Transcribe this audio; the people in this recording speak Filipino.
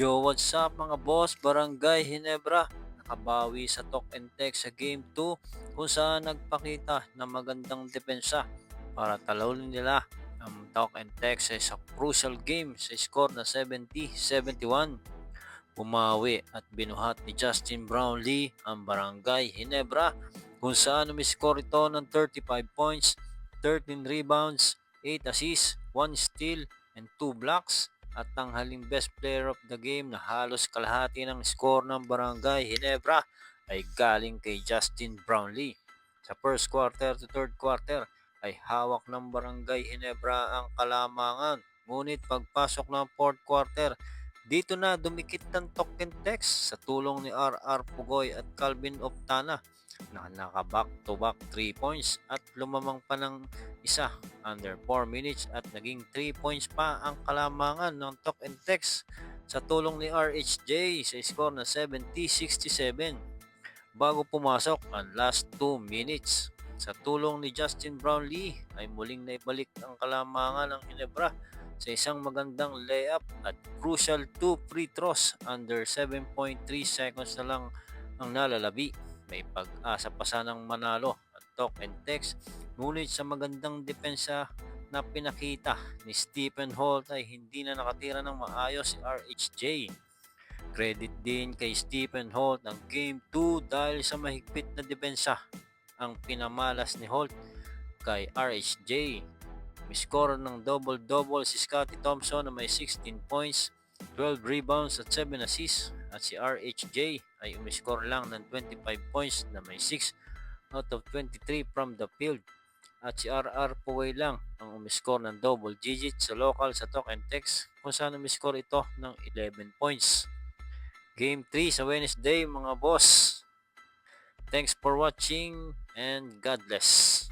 Yo, what's up mga boss? Barangay Hinebra. Nakabawi sa talk and text sa Game 2 kung saan nagpakita ng magandang depensa para talawin nila ang talk and text sa crucial game sa score na 70-71. Pumawi at binuhat ni Justin Brownlee ang Barangay Hinebra kung saan umiscore ito ng 35 points, 13 rebounds, 8 assists, 1 steal, and 2 blocks at tanghaling best player of the game na halos kalahati ng score ng Barangay Hinebra ay galing kay Justin Brownlee. Sa first quarter to third quarter ay hawak ng Barangay Hinebra ang kalamangan. Ngunit pagpasok ng fourth quarter, dito na dumikit ng token text sa tulong ni RR Pugoy at Calvin Optana na naka back to back 3 points at lumamang pa ng isa under 4 minutes at naging 3 points pa ang kalamangan ng talk and text sa tulong ni RHJ sa score na 70-67 bago pumasok ang last 2 minutes. Sa tulong ni Justin Brownlee ay muling naibalik ang kalamangan ng Ginebra sa isang magandang layup at crucial 2 free throws under 7.3 seconds na lang ang nalalabi. May pag-asa pa sanang manalo at talk and text ngunit sa magandang depensa na pinakita ni Stephen Holt ay hindi na nakatira ng maayos si RHJ. Credit din kay Stephen Holt ang Game 2 dahil sa mahigpit na depensa ang pinamalas ni Holt kay RHJ. May score ng double-double si Scotty Thompson na may 16 points, 12 rebounds at 7 assists at si RHJ ay umiscore lang ng 25 points na may 6 out of 23 from the field at si RR Puway lang ang umiscore ng double digit sa local sa talk and text kung saan umiscore ito ng 11 points. Game 3 sa Wednesday mga boss. Thanks for watching and God bless.